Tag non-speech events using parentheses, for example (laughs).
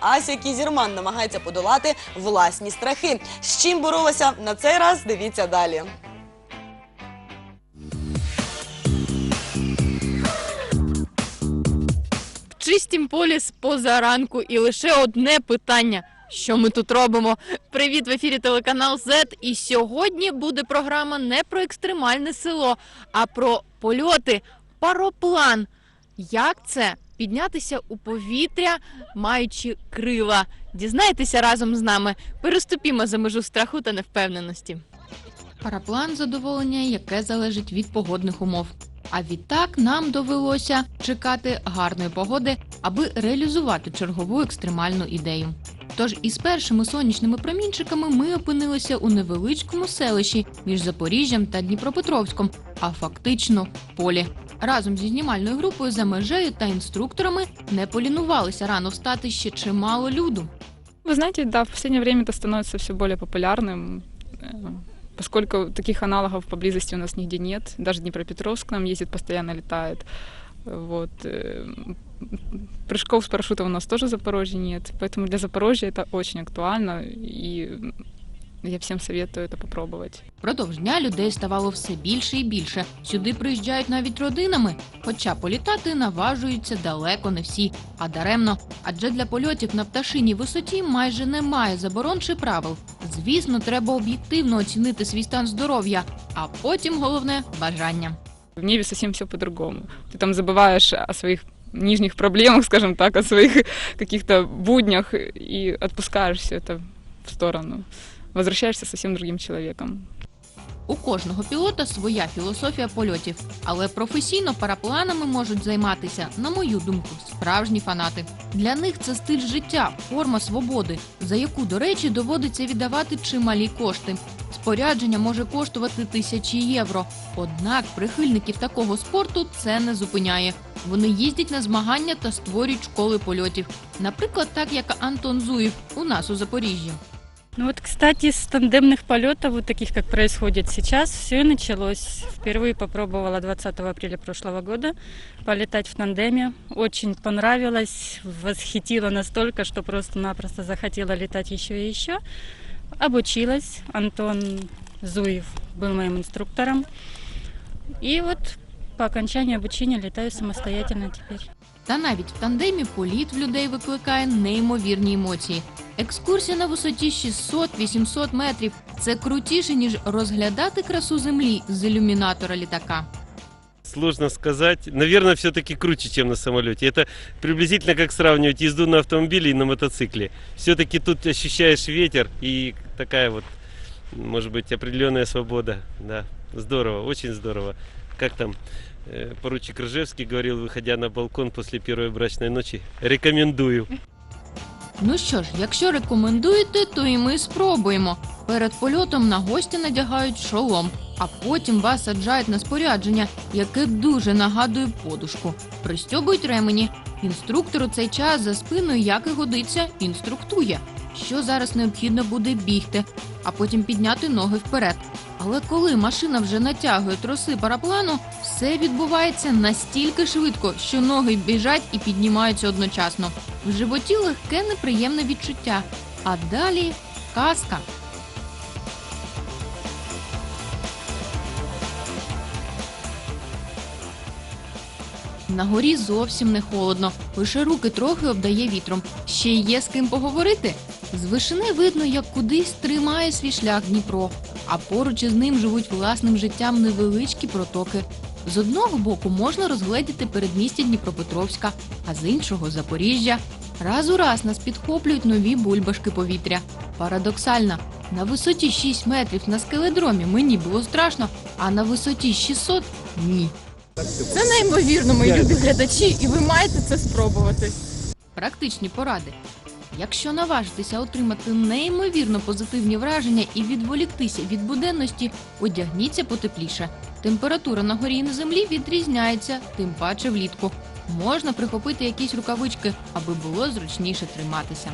Ася Кізірман намагається подолати власні страхи. З чим боролася на цей раз? Дивіться далі. В чистім полі з позаранку і лише одне питання. Що ми тут робимо? Привіт в ефірі телеканал Z. І сьогодні буде програма не про екстремальне село, а про польоти, пароплан. Як це піднятися у повітря, маючи крила? Дізнайтеся разом з нами. Переступімо за межу страху та невпевненості. Параплан задоволення, яке залежить від погодних умов. А відтак нам довелося чекати гарної погоди, аби реалізувати чергову екстремальну ідею. Тож із першими сонячними промінчиками ми опинилися у невеличкому селищі між Запоріжжям та Дніпропетровськом, а фактично полі Разом зі знімальною групою за межею та інструкторами не полінувалися рано встати ще чимало люду. Вы знаете, да, в последнее время это становится все более популярным, э, поскольку таких аналогов поблизости у нас нигде нет. Даже Днепропетровск к нам ездит, постоянно летает. Вот. э, Прыжков с парашютом у нас тоже в Запорожье нет, поэтому для Запорожья это очень актуально, и я всем советую это попробовать. Продовж дня людей ставало все більше і більше. Сюди приїжджають навіть родинами. Хоча політати наважуються далеко не всі, а даремно. Адже для польотів на пташиній висоті майже немає заборон чи правил. Звісно, треба об'єктивно оцінити свій стан здоров'я, а потім головне бажання. В небе совсем все по-другому. Ты там забываешь о своих нижних проблемах, скажем так, о своих (laughs) каких-то буднях и отпускаешь все это в сторону. Возвращаешься совсем другим человеком. У кожного пілота своя філософія польотів, але професійно парапланами можуть займатися, на мою думку, справжні фанати. Для них це стиль життя, форма свободи, за яку, до речі, доводиться віддавати чималі кошти. Спорядження може коштувати тисячі євро. Однак прихильників такого спорту це не зупиняє. Вони їздять на змагання та створюють школи польотів. Наприклад, так як Антон Зуєв у нас у Запоріжжі. Ну вот, кстати, с тандемных полетов, вот таких, как происходит сейчас, все началось. Впервые попробовала 20 апреля прошлого года полетать в тандеме. Очень понравилось, восхитило настолько, что просто-напросто захотела летать еще и еще. Обучилась. Антон Зуев был моим инструктором. И вот по окончании обучения летаю самостоятельно теперь. Та навіть в тандемі політ в людей викликає неймовірні емоції. Екскурсія на висоті 600-800 метрів це крутіше, ніж розглядати красу землі з ілюмінатора літака. Сложно сказать. Наверное, все-таки круче, чем на самолете. Это приблизительно как сравнивать езду на автомобиле и на мотоцикле. Все-таки тут ощущаешь ветер и такая вот, может быть, определенная свобода. Да, здорово, очень здорово. Как там э, поручик Ржевский говорил, выходя на балкон после первой брачной ночи, рекомендую. Ну що ж, якщо рекомендуєте, то і ми спробуємо. Перед польотом на гостя надягають шолом, а потім вас саджають на спорядження, яке дуже нагадує подушку. Пристьобують ремені. Інструктор у цей час за спиною, як і годиться, інструктує, що зараз необхідно буде бігти, а потім підняти ноги вперед. Але коли машина вже натягує троси параплану, все відбувається настільки швидко, що ноги біжать і піднімаються одночасно. В животі легке неприємне відчуття. А далі казка. На горі зовсім не холодно, лише руки трохи обдає вітром. Ще й є з ким поговорити. З вишини видно, як кудись тримає свій шлях Дніпро, а поруч із ним живуть власним життям невеличкі протоки. З одного боку можна розгледіти передмістя Дніпропетровська, а з іншого Запоріжжя. Раз у раз нас підхоплюють нові бульбашки повітря. Парадоксально, на висоті 6 метрів на скеледромі мені було страшно, а на висоті 600 – ні. Це неймовірно, мої любі глядачі, і ви маєте це спробувати. Практичні поради. Якщо наважитеся отримати неймовірно позитивні враження і відволіктися від буденності, одягніться потепліше. Температура на горі і на землі відрізняється, тим паче влітку. Можна прихопити якісь рукавички, аби було зручніше триматися.